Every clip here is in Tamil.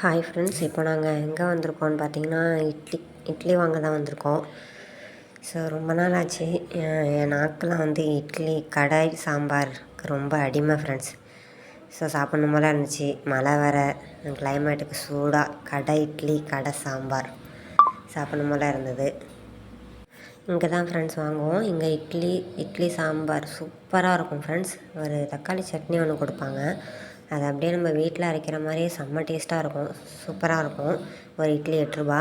ஹாய் ஃப்ரெண்ட்ஸ் இப்போ நாங்கள் எங்கே வந்திருக்கோம்னு பார்த்தீங்கன்னா இட்லி இட்லி வாங்க தான் வந்திருக்கோம். ஸோ ரொம்ப நாள் ஆச்சு. என் நாக்கெலாம் வந்து இட்லி கடாய் சாம்பாருக்கு ரொம்ப அடிமை ஃப்ரெண்ட்ஸ் ஸோ சாப்பிட்ணும் போல இருந்துச்சு. மழை வர கிளைமேட்டுக்கு சூடாக கடை இட்லி கடை சாம்பார். சாப்பிட்ணும் போல இருந்தது. இங்கே தான் ஃப்ரெண்ட்ஸ் வாங்குவோம். இங்கே இட்லி இட்லி சாம்பார் சூப்பராக இருக்கும் ஃப்ரெண்ட்ஸ் ஒரு தக்காளி சட்னி ஒன்று கொடுப்பாங்க. அது அப்படியே நம்ம வீட்டில் அரைக்கிற மாதிரியே செம்ம டேஸ்ட்டாக இருக்கும். சூப்பராக இருக்கும். ஒரு இட்லி எட்டு ரூபா.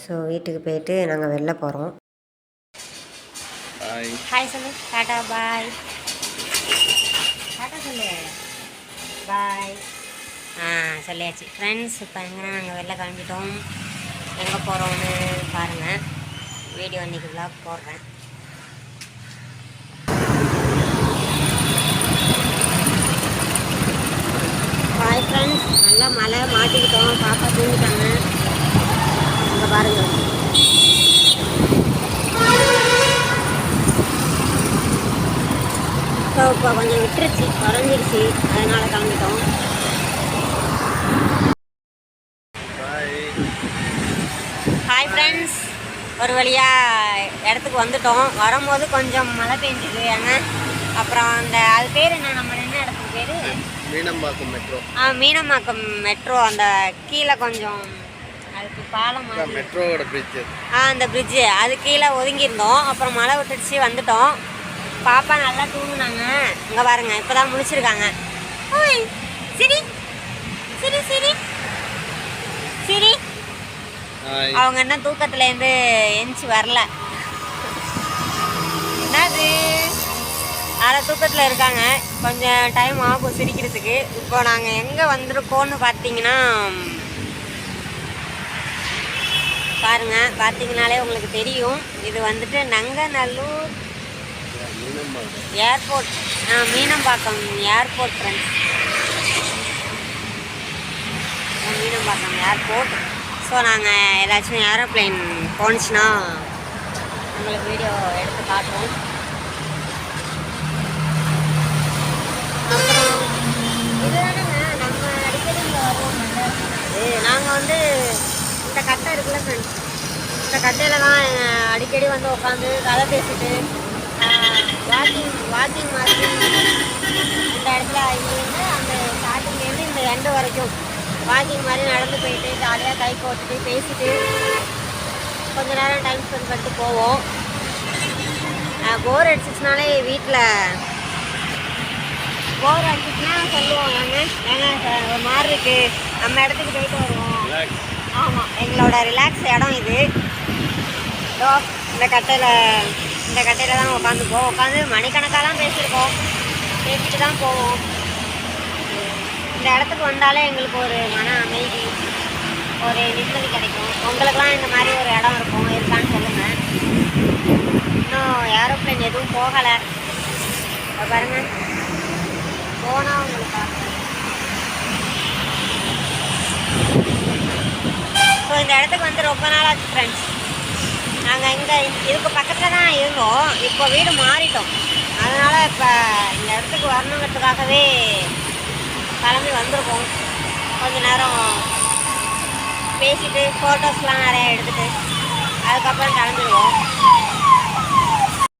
ஸோ வீட்டுக்கு போயிட்டு நாங்கள் வெளில போகிறோம் ஹாய் ஹாய் சொல்லு டாட்டா பாய் டாட்டா சொல்லு பாய் ஆ சொல்லியாச்சு. ஃப்ரெண்ட்ஸ் இப்போ எங்கே நாங்கள் வெளில கிளம்பிட்டோம். எங்கே போகிறோம்னு பாருங்கள் வீடியோ இன்றைக்கி vlog போடுறேன் ஹாய் ஃப்ரெண்ட்ஸ் நல்லா மழை மாட்டிக்கிட்டோம். பாப்பா தூங்கிட்டாங்க. அங்கே பாருங்கள் ஸோ இப்போ கொஞ்சம் விட்டுருச்சு. குறைஞ்சிருச்சு. அதனால் கிளம்பிட்டோம் ஹாய் ஃப்ரெண்ட்ஸ் ஒரு வழியாக இடத்துக்கு வந்துட்டோம். வரும்போது கொஞ்சம் மழை பெஞ்சுது. ஏங்க அப்புறம் அந்த அது பேர் என்ன? நம்ம என்ன இடத்துக்கு பேர்? மீனம்பாக்கம் மெட்ரோ. ஆ மீனம்பாக்கம் மெட்ரோ. அந்த கீழே கொஞ்சம் அதுக்கு பாலம் மெட்ரோவோட பிரிட்ஜ் ஆ அந்த பிரிட்ஜு அது கீழே ஒதுங்கியிருந்தோம். அப்புறம் மழை விட்டுடுச்சு வந்துட்டோம். பாப்பா நல்லா தூங்குனாங்க. இங்கே பாருங்க இப்போ தான் முழிச்சிருக்காங்க. ஓய் சிரி. சிரி சிரி. சிரி. அவங்க என்ன தூக்கத்துலேருந்து எந்திச்சு வரல. என்னது? அரை தூக்கத்தில் இருக்காங்க. கொஞ்சம் டைம் ஆகும் சிரிக்கிறதுக்கு. இப்போ நாங்கள் எங்கே வந்திருக்கோன்னு பார்த்தீங்கன்னா பாருங்க பார்த்தீங்கனாலே உங்களுக்கு தெரியும். இது வந்துட்டு நங்கநல்லூர் ஏர்போர்ட். ஆ Meenambakkam airport friends Meenambakkam airport. So நாங்கள் ஏதாச்சும் ஏரோப்ளேன் போணுச்சுன்னா உங்களுக்கு வீடியோ எடுத்து காட்டுறோம் அப்புறம் இதுதானங்க நம்ம அடிக்கடி இங்கே வருவோம் நாங்கள் வந்து இந்த கட்டை இருக்குல்ல ஃப்ரெண்ட்ஸ் இந்த கட்டையில் தான் அடிக்கடி வந்து உட்காந்து கதை பேசிட்டு வாக்கிங் வாக்கிங் மாதிரி இந்த இடத்துல இங்கேருந்து அந்த ஸ்டார்டிங்லேருந்து இந்த எண்டு வரைக்கும் வாக்கிங் மாதிரி நடந்து போயிட்டு ஜாலியாக கை கோத்துட்டு பேசிட்டு கொஞ்ச நேரம் டைம் ஸ்பெண்ட் பண்ணிட்டு போவோம். போர் அடிச்சிச்சுனாலே வீட்டில் போர் அடிச்சிச்சுன்னா சொல்லுவோம். ஏங்க? ஏங்க ஒரு மாதிரி இருக்குது நம்ம இடத்துக்கு போயிட்டு வருவோம். ரிலாக்ஸ் ஆமாம் எங்களோட ரிலாக்ஸ் இடம் இது. டோ இந்த கட்டையில் இந்த கட்டையில் தான் உட்காந்துப்போம் உட்காந்து மணிக்கணக்காலாம் பேசியிருக்கோம். பேசிட்டு தான் போவோம். இந்த இடத்துக்கு வந்தாலே எங்களுக்கு ஒரு மன அமைதி ஒரு நிம்மதி கிடைக்கும். உங்களுக்குலாம் இந்த மாதிரி ஒரு இடம் இருக்கும் இருக்கான்னு சொல்லுங்கள் இன்னும் ஏரோப்ளைன் எதுவும் போகலை. பாருங்கள் போனால் உங்களுக்கு பார்க்குறேன் ஸோ இந்த இடத்துக்கு வந்து ரொம்ப நாளாச்சு ஃப்ரெண்ட்ஸ் நாங்கள் இங்கே இதுக்கு பக்கத்தில் தான் இருந்தோம். இப்போ வீடு மாறிட்டோம். அதனால் இப்போ இந்த இடத்துக்கு வரணுங்கிறதுக்காகவே கிளம்பி வந்திருக்கோம். கொஞ்ச நேரம் பேசிட்டு ஃபோட்டோஸ்லாம் நிறையா எடுத்துகிட்டு அதுக்கப்புறம் கிளம்பிடுவோம்.